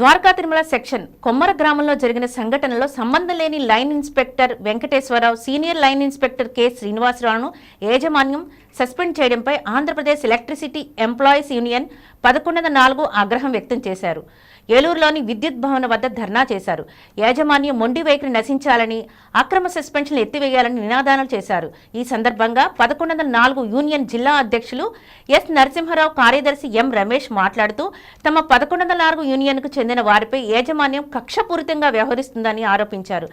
Dwaraka Tirumala section Kommara గ్రామంలో జరిగిన సంఘటనలో సంబంధం లేని line inspector Venkateswararao senior line inspector K. శ్రీనివాసరావును యాజమాన్యం సస్పెండ్ చేయడంపై ఆంధ్రప్రదేశ్ ఎలక్ట్రిసిటీ ఎంప్లాయీస్ యూనియన్ పదకొండున నాలుగు ఆగ్రహం వ్యక్తం చేశారు. ఏలూరులోని విద్యుత్ భవన్ వద్ద ధర్నా చేశారు. యాజమాన్యం మొండి వైఖరి నశించాలని అక్రమ సస్పెన్షన్లు ఎత్తివేయాలని నినాదాలు చేశారు. ఈ సందర్భంగా పదకొండు వందల నాలుగు యూనియన్ జిల్లా అధ్యక్షులు ఎస్. నరసింహారావు కార్యదర్శి ఎం. రమేష్ మాట్లాడుతూ తమ పదకొండు వందల నాలుగు యూనియన్కు చెందిన వారిపై యాజమాన్యం కక్షపూరితంగా వ్యవహరిస్తుందని ఆరోపించారు.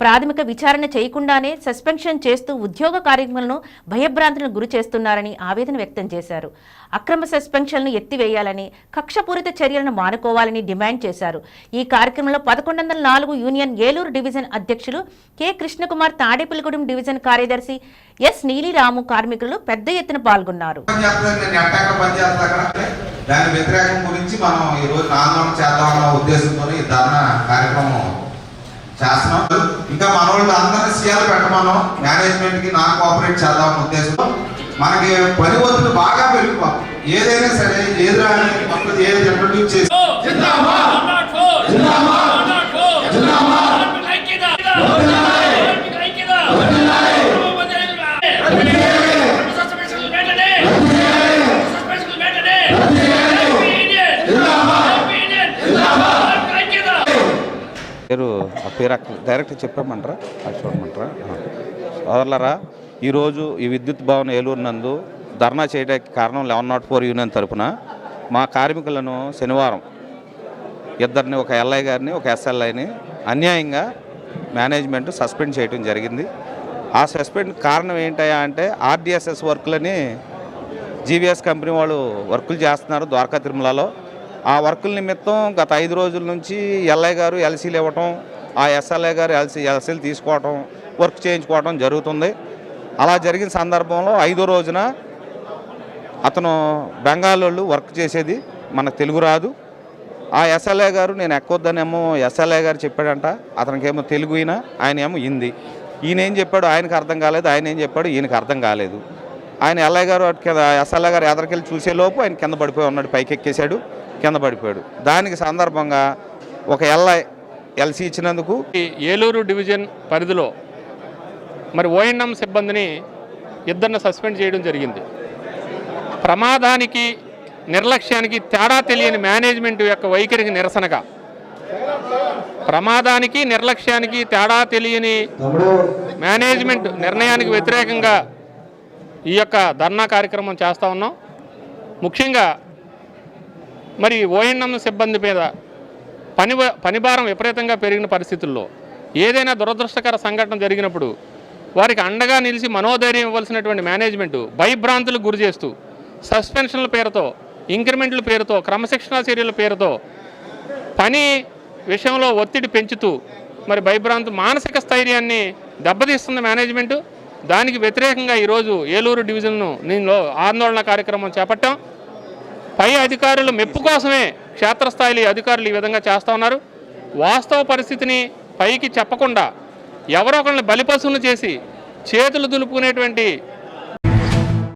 ప్రాథమిక విచారణ చేయకుండానే సస్పెన్షన్ చేస్తూ ఉద్యోగ కార్యక్రమాలను భయభ్రాంతులను గురి చేస్తున్నారని ఆవేదన వ్యక్తం చేశారు. అక్రమ సస్పెన్షన్లను ఎత్తివేయాలని కక్షపూరిత చర్యలను మానుకోవాలని డిమాండ్ చేశారు. ఈ కార్యక్రమంలో పదకొండు వందల నాలుగు యూనియన్ ఏలూరు డివిజన్ అధ్యక్షులు కె. కృష్ణకుమార్ తాడేపల్లిగూడెం డివిజన్ కార్యదర్శి ఎస్. నీలిరాము కార్మికులు పెద్ద ఎత్తున పాల్గొన్నారు. దాని వ్యతిరేకం గురించి మనం ఈ రోజు ఆందోళన చేద్దామన్న ఉద్దేశంతో ఈ ధర్నా కార్యక్రమం చేస్తున్నాం. ఇంకా మన వాళ్ళు అందరినీ సీఎల్ పెట్టమను. మేనేజ్మెంట్కి నాన్ కోఆపరేట్ చేద్దామన్న ఉద్దేశంతో మనకి పని ఒత్తిడి బాగా పెరిగిపోతుంది. ఏదైనా సరే ఏది రాని మొత్తం ఏది ఇంట్రడ్యూస్ చేసి పేరు ఆ పేరు డైరెక్ట్ చెప్పమంటారా? అది చూడమంటారా? సోదరులరా ఈరోజు ఈ విద్యుత్ భవన్ ఏలూరు నందు ధర్నా చేయడానికి కారణం లెవెన్ నాట్ ఫోర్ యూనియన్ తరపున మా కార్మికులను శనివారం ఇద్దరిని ఒక ఎల్ఐ గారిని ఒక ఎస్ఎల్ఐని అన్యాయంగా మేనేజ్మెంట్ సస్పెండ్ చేయడం జరిగింది. ఆ సస్పెండ్ కారణం ఏంటయ్యా అంటే ఆర్డిఎస్ఎస్ వర్క్లని జీవీఎస్ కంపెనీ వాళ్ళు వర్కులు చేస్తున్నారు ద్వారకా తిరుమలలో. ఆ వర్కుల నిమిత్తం గత ఐదు రోజుల నుంచి ఎల్ఐ గారు ఎల్సీలు ఇవ్వటం ఆ ఎస్ఎల్ఐ గారు ఎల్సీ ఎల్సీలు తీసుకోవటం వర్క్ చేయించుకోవటం జరుగుతుంది. అలా జరిగిన సందర్భంలో ఐదో రోజున అతను బెంగాలోళ్ళు వర్క్ చేసేది మనకు తెలుగు రాదు. ఆ ఎస్ఎల్ఏ గారు నేను ఎక్కొద్దనేమో ఎస్ఎల్ఏ గారు చెప్పాడంట అతనికేమో తెలుగు అయినా ఆయన ఏమో హిందీ. ఈయన ఏం చెప్పాడు ఆయనకు అర్థం కాలేదు ఆయన ఏం చెప్పాడు ఈయనకు అర్థం కాలేదు. ఆయన ఎల్ఐ గారు అటు కింద ఎస్ఎల్ఏ గారు ఎదరికెళ్ళి చూసేలోపు ఆయన కింద పడిపోయి ఉన్నాడు పైకి ఎక్కేశాడు కింద పడిపోయాడు. దానికి సందర్భంగా ఒక ఎల్ఐ ఎల్సీ ఇచ్చినందుకు ఈ ఏలూరు డివిజన్ పరిధిలో మరి ఓఎన్ఎం సిబ్బందిని ఇద్దరిని సస్పెండ్ చేయడం జరిగింది. ప్రమాదానికి నిర్లక్ష్యానికి తేడా తెలియని మేనేజ్మెంట్ యొక్క వైఖరికి నిరసనగా ప్రమాదానికి నిర్లక్ష్యానికి తేడా తెలియని మేనేజ్మెంట్ నిర్ణయానికి వ్యతిరేకంగా ఈ యొక్క ధర్నా కార్యక్రమం చేస్తూ ఉన్నాం. ముఖ్యంగా మరి ఓఎన్ఎం సిబ్బంది మీద పని పనిభారం విపరీతంగా పెరిగిన పరిస్థితుల్లో ఏదైనా దురదృష్టకర సంఘటన జరిగినప్పుడు వారికి అండగా నిలిచి మనోధైర్యం ఇవ్వాల్సినటువంటి మేనేజ్మెంట్ భయభ్రాంతులకు గురి చేస్తూ సస్పెన్షన్ల పేరుతో ఇంక్రిమెంట్ల పేరుతో క్రమశిక్షణా చర్యల పేరుతో పని విషయంలో ఒత్తిడి పెంచుతూ మరి భయభ్రాంతి మానసిక స్థైర్యాన్ని దెబ్బతీస్తుంది మేనేజ్మెంటు దానికి వ్యతిరేకంగా ఈరోజు ఏలూరు డివిజన్ను నేను ఆందోళన కార్యక్రమం చేపట్టాం. పై అధికారులు మెప్పు కోసమే క్షేత్రస్థాయిలో అధికారులు ఈ విధంగా చేస్తూ ఉన్నారు. వాస్తవ పరిస్థితిని పైకి చెప్పకుండా ఎవరో ఒకరిని బలిపశువులు చేసి చేతులు దులుపుకునేటువంటి